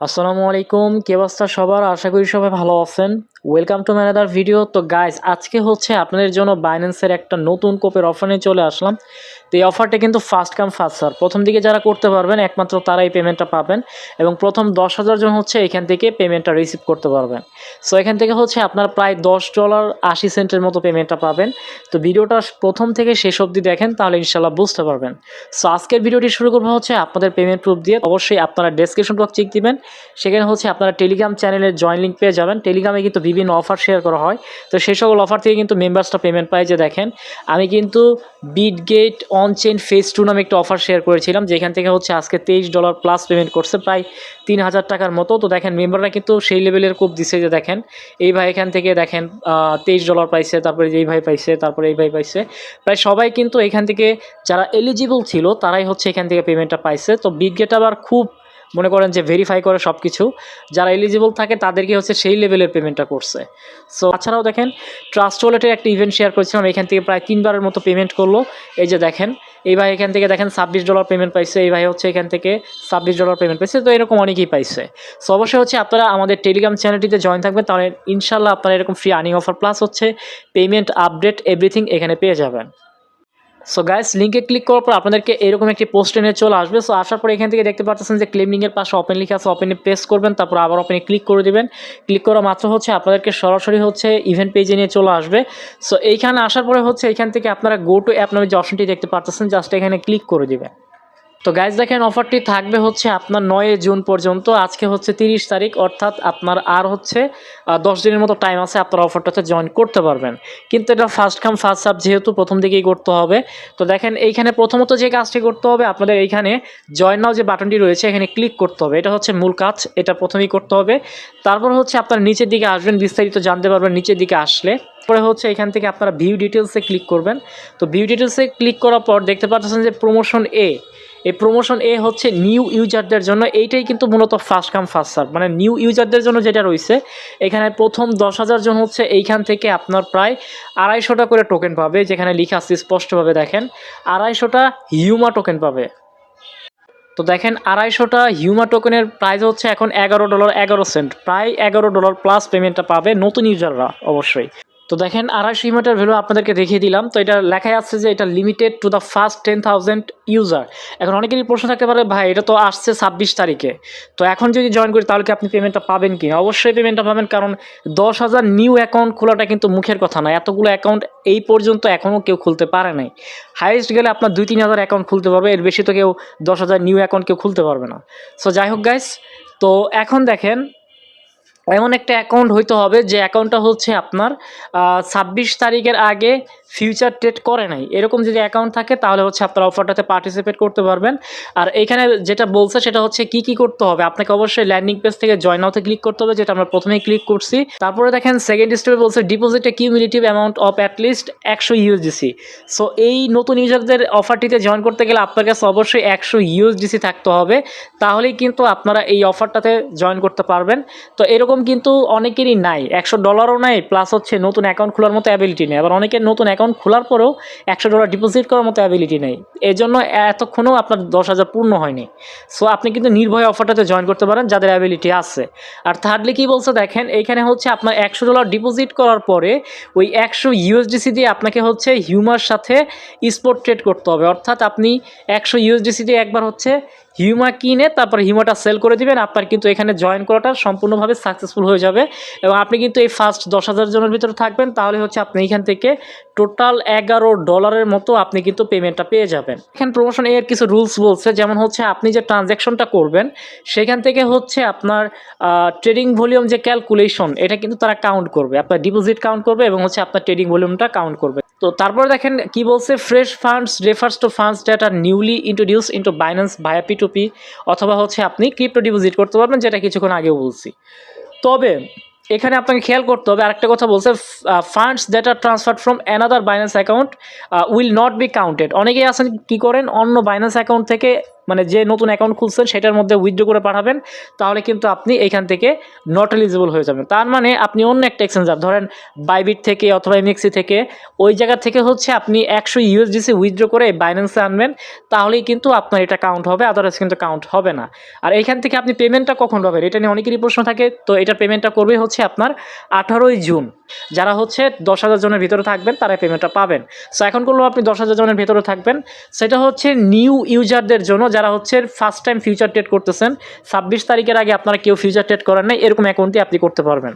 আসসালামু আলাইকুম কে অবস্থা সবার? আশা করি সবাই ভালো আছেন। ওয়েলকাম টু ম্যানাদার ভিডিও তো গাইজ আজকে হচ্ছে আপনাদের জন্য বাইন্যান্সের একটা নতুন কোপের অফার নিয়ে চলে আসলাম। তো এই অফারটা কিন্তু ফার্স্ট কাম ফার্স্ট সার প্রথম দিকে যারা করতে পারবেন, একমাত্র তারাই পেমেন্টটা পাবেন এবং প্রথম দশ হাজার জন হচ্ছে এখান থেকে পেমেন্টটা রিসিভ করতে পারবেন। সো এখান থেকে হচ্ছে আপনার প্রায় দশ ডলার আশি সেন্টের মতো পেমেন্টটা পাবেন। তো ভিডিওটা প্রথম থেকে শেষ অবধি দেখেন, তাহলে ইনশাল্লাহ বুঝতে পারবেন। সো আজকের ভিডিওটি শুরু করব হচ্ছে আপনাদের পেমেন্ট প্রুফ দিয়ে। অবশ্যই আপনারা ডেসক্রিপশন বক্স চেক দিবেন। সেখানে হচ্ছে আপনারা টেলিগ্রাম চ্যানেলের জয়েন লিঙ্ক পেয়ে যাবেন। টেলিগ্রামে কিন্তু বিভিন্ন অফার শেয়ার করা হয়। তো সেই সকল অফার থেকে কিন্তু মেম্বার্সটা পেমেন্ট পায় যে দেখেন, আমি কিন্তু Bitget on chain phase two নামে একটা অফার শেয়ার করেছিলাম, যেখান থেকে হচ্ছে আজকে তেইশ ডলার প্লাস পেমেন্ট করছে, প্রায় তিন হাজার টাকার মতো। তো দেখেন মেম্বাররা কিন্তু সেই লেভেলের খুব দিছে যে দেখেন, এই ভাই এখান থেকে দেখেন তেইশ ডলার পাইছে, তারপরে এই ভাই পাইছে, তারপরে এই ভাই পাইছে। প্রায় সবাই কিন্তু এখান থেকে যারা এলিজিবল ছিল, তারাই হচ্ছে এখান থেকে পেমেন্টটা পাইছে। তো বিগ গেট আবার খুব মনে করেন যে ভেরিফাই করে সব কিছু যারা এলিজিবল থাকে, তাদেরকে হচ্ছে সেই লেভেলের পেমেন্টটা করছে। সো তাছাড়াও দেখেন ট্রাস্ট ওয়ালেটের একটা ইভেন্ট শেয়ার করেছিলাম, এখান থেকে প্রায় তিনবারের মতো পেমেন্ট করল। এই যে দেখেন, এই ভাই এখান থেকে দেখেন ছাব্বিশ ডলার পেমেন্ট পাইছে, এই ভাই হচ্ছে এখান থেকে ছাব্বিশ ডলার পেমেন্ট পাইছে, তো এরকম অনেকেই পাইছে। সো অবশ্যই হচ্ছে আপনারা আমাদের টেলিগ্রাম চ্যানেলটিতে জয়েন থাকবেন, তাহলে ইনশাল্লাহ আপনারা এরকম ফ্রি আর্নিং অফার প্লাস হচ্ছে পেমেন্ট আপডেট এভরিথিং এখানে পেয়ে যাবেন। সো গাইস লিঙ্কে ক্লিক করার পর আপনাদেরকে এরকম একটি পোস্ট এনে চলে আসবে। সো আসার পর এখান থেকে দেখতে পাচ্ছেন যে ক্লেম লিঙ্কের পাশে ওপেন লিখে আছে ওপেনে প্রেস করবেন, তারপর আবার ওপেনে ক্লিক করে দেবেন। ক্লিক করা মাত্র হচ্ছে আপনাদেরকে সরাসরি হচ্ছে ইভেন্ট পেজে নিয়ে চলে আসবে। সো এইখানে আসার পরে হচ্ছে এখান থেকে আপনারা গো টু অ্যাপ নামে যে অপশনটি দেখতে পাচ্ছেন জাস্ট এখানে ক্লিক করে দিবেন। তো গাইজ দেখেন অফারটি থাকবে হচ্ছে আপনার নয় জুন পর্যন্ত, আজকে হচ্ছে তিরিশ তারিখ, অর্থাৎ আপনার আর হচ্ছে দশ দিনের মতো টাইম আছে আপনার অফারটাতে জয়েন করতে পারবেন। কিন্তু এটা ফার্স্ট কাম ফার্স্ট সাপ যেহেতু প্রথম দিকেই করতে হবে। তো দেখেন, এইখানে প্রথমত যে কাজটি করতে হবে, আপনাদের এইখানে জয়েন নাও যে বাটনটি রয়েছে, এখানে ক্লিক করতে হবে। এটা হচ্ছে মূল কাজ, এটা প্রথমেই করতে হবে। তারপর হচ্ছে আপনার নিচের দিকে আসবেন, বিস্তারিত জানতে পারবেন নিচের দিকে আসলে। পরে হচ্ছে এখান থেকে আপনারা ভিউ ডিটেলসে ক্লিক করবেন। তো ভিউ ডিটেলসে ক্লিক করার পর দেখতে পাচ্ছেন যে প্রমোশন এ এই প্রমোশন এ হচ্ছে নিউ ইউজারদের জন্য, এইটাই কিন্তু মূলত ফার্স্ট কাম ফার্স্ট সার্ভ মানে নিউ ইউজারদের জন্য যেটা রয়েছে, এখানে প্রথম দশ হাজার জন হচ্ছে এইখান থেকে আপনার প্রায় আড়াইশোটা করে টোকেন পাবে, যেখানে লেখা আছে স্পষ্টভাবে দেখেন আড়াইশোটা হিউমা টোকেন পাবে। তো দেখেন আড়াইশোটা হিউমা টোকেনের প্রাইস হচ্ছে এখন এগারো ডলার এগারো সেন্ট প্রায় এগারো ডলার প্লাস পেমেন্টটা পাবে নতুন ইউজাররা অবশ্যই। তো দেখেন আড়াইশো হিউমাটার ভ্যালু আপনাদেরকে দেখিয়ে দিলাম। তো এটা লেখাই আছে যে এটা limited to the first ten thousand user এখন অনেকেরই প্রশ্ন থাকতে পারে, ভাই, এটা তো আসছে ছাব্বিশ তারিখে। তো এখন যদি জয়েন করি, তাহলে কি আপনি পেমেন্টটা পাবেন কি? অবশ্যই পেমেন্টটা পাবেন, কারণ দশ হাজার নিউ অ্যাকাউন্ট খোলাটা কিন্তু মুখের কথা নয়। এতগুলো অ্যাকাউন্ট এই পর্যন্ত এখনও কেউ খুলতে পারে নাই। হাইয়েস্ট গেলে আপনার দুই তিন হাজার অ্যাকাউন্ট খুলতে পারবে, এর বেশি তো কেউ দশ হাজার নিউ অ্যাকাউন্ট কেউ খুলতে পারবে না। সো যাই হোক গাইস তো এখন দেখেন এমন একটা অ্যাকাউন্ট হইতে হবে যে অ্যাকাউন্টটা হচ্ছে আপনার ছাব্বিশ তারিখের আগে ফিউচার ট্রেড করে নাই। এরকম যদি অ্যাকাউন্ট থাকে, তাহলে হচ্ছে আপনার অফারটাতে পার্টিসিপেট করতে পারবেন। আর এখানে যেটা বলছে, সেটা হচ্ছে কি কি করতে হবে? আপনাকে অবশ্যই ল্যান্ডিং পেজ থেকে জয়েন আউতে ক্লিক করতে হবে, যেটা আমরা প্রথমেই ক্লিক করছি। তারপরে দেখেন সেকেন্ড স্টেপে বলছে ডিপোজিটে cumulative amount of at least একশো ইউএসডিসি সো এই নতুন ইউজারদের অফারটিতে জয়েন করতে গেলে আপনার কাছে অবশ্যই একশো ইউএসডিসি থাকতে হবে। তাহলেই কিন্তু আপনারা এই অফারটাতে জয়েন করতে পারবেন। তো এরকম কিন্তু অনেকেরই নাই। একশো ডলারও নাই প্লাস হচ্ছে নতুন অ্যাকাউন্ট খোলার মতো অ্যাবিলিটি নেই। আবার অনেকের নতুন অ্যাকাউন্ট খোলার পরেও একশো ডলার ডিপোজিট করার মতো অ্যাবিলিটি নেই। এই জন্য এতক্ষণও আপনার দশ হাজার পূর্ণ হয়নি। সো আপনি কিন্তু নির্ভয়ে অফারটাতে জয়েন করতে পারেন যাদের অ্যাবিলিটি আছে। আর থার্ডলি কী বলছে দেখেন এইখানে হচ্ছে আপনার একশো ডলার ডিপোজিট করার পরে ওই একশো ইউএসডিসি দিয়ে আপনাকে হচ্ছে হিউমার সাথে স্পোর্ট ট্রেড করতে হবে। অর্থাৎ আপনি একশো ইউএসডিসি দিয়ে একবার হচ্ছে হিউমা কিনে তারপর হিউমাটা সেল করে দিবেন, আপনার কিন্তু এখানে জয়েন করাটা সম্পূর্ণভাবে সাকসেসফুল হয়ে যাবে। এবং আপনি কিন্তু এই ফার্স্ট দশ হাজার জনের ভিতরে থাকবেন, তাহলে হচ্ছে আপনি এখান থেকে টোটাল এগারো ডলারের মতো আপনি কিন্তু পেমেন্টটা পেয়ে যাবেন। এখানে প্রমোশন এর কিছু রুলস বলছে, যেমন হচ্ছে আপনি যে ট্রানজ্যাকশনটা করবেন, সেখান থেকে হচ্ছে আপনার ট্রেডিং ভলিউম যে ক্যালকুলেশন এটা কিন্তু তারা কাউন্ট করবে। আপনার ডিপোজিট কাউন্ট করবে এবং হচ্ছে আপনার ট্রেডিং ভলিউমটা কাউন্ট করবে। তো তারপর দেখেন কি বলছে? Fresh funds refers to funds that are newly introduce into Binance via টুপি অথবা হচ্ছে আপনি ক্রিপ্টো ডিপোজিট করতে পারবেন, যেটা কিছুক্ষণ আগেও বলছি। তবে এখানে আপনাকে খেয়াল করতে হবে, আরেকটা কথা বলছে funds that are transferred from another Binance account will not be counted অনেকেই আছেন কী করেন? অন্য বাইন্যান্স অ্যাকাউন্ট থেকে মানে যে নতুন অ্যাকাউন্ট খুলছেন সেটার মধ্যে উইথড্র করে পাঠাবেন, তাহলে কিন্তু আপনি এখান থেকে নট এলিজিবল হয়ে যাবেন। তার মানে আপনি অন্য একটা এক্সচেঞ্জ এক্সচেঞ্জার ধরেন বাইবিট থেকে অথবা এমএক্সি থেকে, ওই জায়গা থেকে হচ্ছে আপনি একশো ইউএসডিসি উইথড্র করে বাইন্যান্সে আনবেন, তাহলেই কিন্তু আপনার এটা কাউন্ট হবে আদারওয়াইজ কিন্তু কাউন্ট হবে না। আর এইখান থেকে আপনি পেমেন্টটা কখন পাবেন, এটা নিয়ে অনেকেরই প্রশ্ন থাকে, তো এটা পেমেন্টটা করবে হচ্ছে আপনার আঠারোই জুন। যারা হচ্ছে দশ হাজার জনের ভিতরে থাকবেন, তারা পেমেন্টটা পাবেন। সো এখন করলেও আপনি দশ হাজার জনের ভিতরে থাকবেন। সেটা হচ্ছে নিউ ইউজারদের জন্য যারা হচ্ছে ফার্স্ট টাইম ফিউচার ট্রেড করতেছেন, ছাব্বিশ তারিখের আগে আপনারা কেউ ফিউচার ট্রেড করেন নাই, এরকম অ্যাকাউন্টই আপনি করতে পারবেন।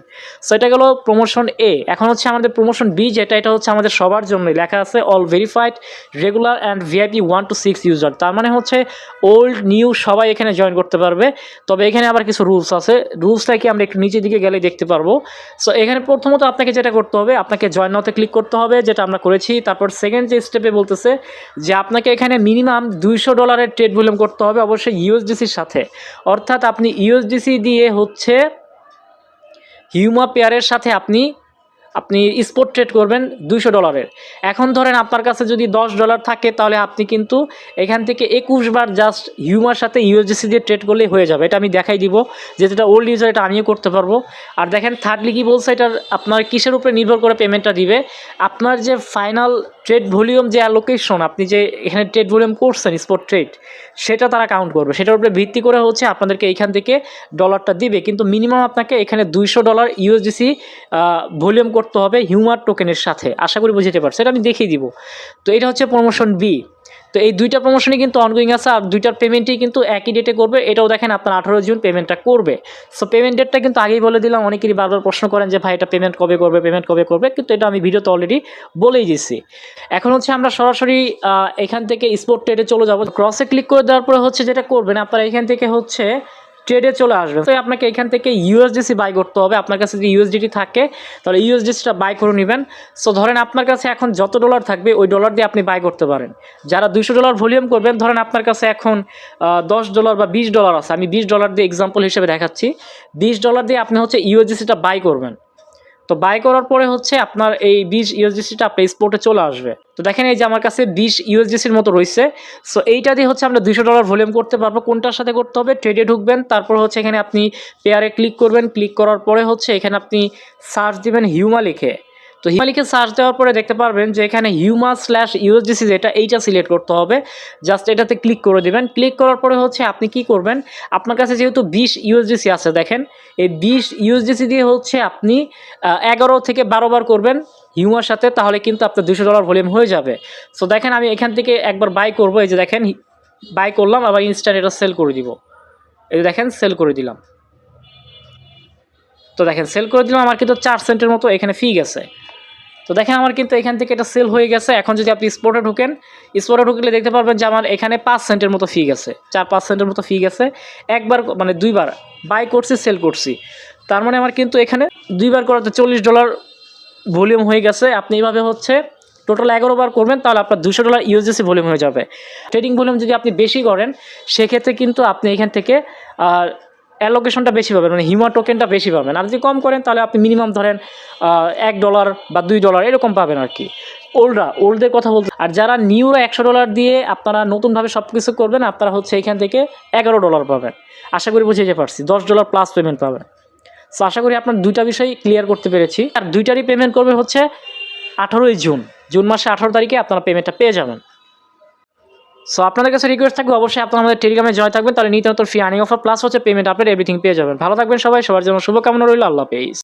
সো এটা গেলো প্রমোশন এ এখন হচ্ছে আমাদের প্রমোশন বি যেটা, এটা হচ্ছে আমাদের সবার জন্য লেখা আছে all verified regular and VIP one to six user তার মানে হচ্ছে ওল্ড নিউ সবাই এখানে জয়েন করতে পারবে। তবে এখানে আবার কিছু রুলস আছে। রুলসটা কি আমরা একটু নিচের দিকে গেলে দেখতে পারব। সো এখানে প্রথমত আপনাকে যেটা করতে হবে, আপনাকে জয়েন নাওতে ক্লিক করতে হবে, যেটা আমরা করেছি। তারপর সেকেন্ড যে স্টেপে বলতেছে, যে আপনাকে এখানে মিনিমাম দুইশো ডলারের ট্রেড ভলিউম করতে হবে অবশ্যই ইউএসডিসির সাথে। অর্থাৎ আপনি ইউএসডিসি দিয়ে হচ্ছে হিউমা পেয়ারের সাথে আপনি আপনি স্পট ট্রেড করবেন দুইশো ডলারের এখন ধরেন আপনার কাছে যদি দশ ডলার থাকে, তাহলে আপনি কিন্তু এখান থেকে একুশ বার জাস্ট হিউমার সাথে ইউএসডিসি দিয়ে ট্রেড করলেই হয়ে যাবে। এটা আমি দেখাই দিব যে যেটা ওল্ড ইউজার এটা আমিও করতে পারব। আর দেখেন থার্ডলি কি বলছে এটার আপনার কিসের উপরে নির্ভর করে পেমেন্টটা দিবে? আপনার যে ফাইনাল ট্রেড ভলিউম যে অ্যালোকেশন আপনি যে এখানে ট্রেড ভলিউম করছেন স্পট ট্রেড সেটা তারা কাউন্ট করবে। সেটার উপরে ভিত্তি করে হচ্ছে আপনাদেরকে এইখান থেকে ডলারটা দিবে। কিন্তু মিনিমাম আপনাকে এখানে দুইশো ডলার ইউএসডিসি ভলিউম করতে হবে হিউমার টোকেনের সাথে। আশা করি বুঝতে পারছি সেটা আমি দেখিয়ে দিব। তো এটা হচ্ছে প্রমোশন বি তো এই দুইটা প্রমোশনই কিন্তু অনগোয়িং আছে আর দুইটার পেমেন্টই কিন্তু একই ডেটে করবে। এটাও দেখেন আপনার আঠারো জুন পেমেন্টটা করবে। সো পেমেন্ট ডেটটা কিন্তু আগেই বলে দিলাম, অনেকেরই বারবার প্রশ্ন করেন যে, ভাই, এটা পেমেন্ট কবে করবে পেমেন্ট কবে করবে? কিন্তু এটা আমি ভিডিওতে অলরেডি বলেই দিচ্ছি এখন হচ্ছে আমরা সরাসরি এখান থেকে স্পোর্ট ট্রেডে চলে যাব। ক্রসে ক্লিক করে দেওয়ার পরে হচ্ছে যেটা করবেন, আপনারা এখান থেকে হচ্ছে ট্রেডে চলে আসবে। তো আপনাকে এখান থেকে ইউএসডিসি বাই করতে হবে। আপনার কাছে যদি ইউএসডিটি থাকে, তাহলে ইউএসডিসিটা বাই করে নেবেন। সো ধরেন আপনার কাছে এখন যত ডলার থাকবে, ওই ডলার দিয়ে আপনি বাই করতে পারেন। যারা দুশো ডলার ভলিউম করবেন, ধরেন আপনার কাছে এখন দশ ডলার বা বিশ ডলার আছে। আমি বিশ ডলার দিয়ে এক্সাম্পল হিসেবে দেখাচ্ছি। বিশ ডলার দিয়ে আপনি হচ্ছে ইউএসডিসিটা বাই করবেন। তো বাই করার পরে হচ্ছে আপনার এই বিশ ইউএসডিসিটা আপনার স্পোর্টে চলে আসবে। তো দেখেন এই যে আমার কাছে বিশ ইউএসডিসির মতো রয়েছে। সো এইটা দিয়ে হচ্ছে আমরা দুশো ডলার ভলিউম করতে পারব। কোনটার সাথে করতে হবে? ট্রেডে ঢুকবেন, তারপর হচ্ছে এখানে আপনি পেয়ারে ক্লিক করবেন। ক্লিক করার পরে হচ্ছে এখানে আপনি সার্চ দিবেন হিউমা লিখে তো হিউমা লিখে সার্চ দেওয়ার পরে দেখতে পারবেন যে এখানে হিউমা স্ল্যাশ ইউএসডিসি যেটা এইটা সিলেক্ট করতে হবে। জাস্ট এটাতে ক্লিক করে দিবেন। ক্লিক করার পরে হচ্ছে আপনি কি করবেন? আপনার কাছে যেহেতু বিশ ইউএসডিসি আছে দেখেন, এই বিশ ইউএসডিসি দিয়ে হচ্ছে আপনি এগারো থেকে বারো বার করবেন হিউমার সাথে, তাহলে কিন্তু আপনার দুশো ডলার ভলিউম হয়ে যাবে। সো দেখেন আমি এখান থেকে একবার বাই করব। এই যে দেখেন বাই করলাম, আবার ইনস্ট্যান্ট এটা সেল করে দিব। এই যে দেখেন সেল করে দিলাম। তো দেখেন সেল করে দিলাম, আমার কিন্তু চার সেন্টের মতো এখানে ফি গেছে। তো দেখেন আমার কিন্তু এখান থেকে এটা সেল হয়ে গেছে। এখন যদি আপনি স্পোর্টে ঢুকেন স্পোর্টে ঢুকলে দেখতে পারবেন যে আমার এখানে পাঁচ সেন্টের মতো ফি গেছে। চার, পাঁচ সেন্টের মতো ফি গেছে। একবার মানে দুইবার বাই করছি সেল করছি। তার মানে আমার কিন্তু এখানে দুইবার করাতে চল্লিশ ডলার ভলিউম হয়ে গেছে। আপনি এইভাবে হচ্ছে টোটাল এগারো বার করবেন, তাহলে আপনার দুশো ডলার ইউএসডিসি ভলিউম হয়ে যাবে। ট্রেডিং ভলিউম যদি আপনি বেশি করেন, সেক্ষেত্রে কিন্তু আপনি এখান থেকে অ্যালোকেশনটা বেশি পাবেন মানে হিউমার টোকেনটা বেশি পাবেন। আর যদি কম করেন, তাহলে আপনি মিনিমাম ধরেন এক ডলার বা দুই ডলার এরকম পাবেন আর কি। ওল্ডরা, ওল্ডদের কথা বলতে, আর যারা নিউরা একশো ডলার দিয়ে আপনারা নতুনভাবে সব কিছু করবেন, আপনারা হচ্ছে এখান থেকে এগারো ডলার পাবেন। আশা করি বুঝে পারছি, দশ ডলার প্লাস পেমেন্ট পাবেন। সো আশা করি আপনার দুইটা বিষয় ক্লিয়ার করতে পেরেছি। আর দুইটারই পেমেন্ট করবে হচ্ছে আঠারোই জুন। জুন মাসে আঠারো তারিখে আপনারা পেমেন্টটা পেয়ে যাবেন। সো আপনাদের কাছে রিকোয়েস্ট থাকবে, অবশ্যই আপনারা আমাদের টেলিগ্রামে জয় থাকবেন, তাহলে নিতে নতুন ফি আর্নিং অফার প্লাস হচ্ছে পেমেন্ট আপনার এভরিথিং পেয়ে যাবেন। ভালো থাকবেন সবাই, সবার জন্য শুভকামনা রইল, আল্লাহ পেইস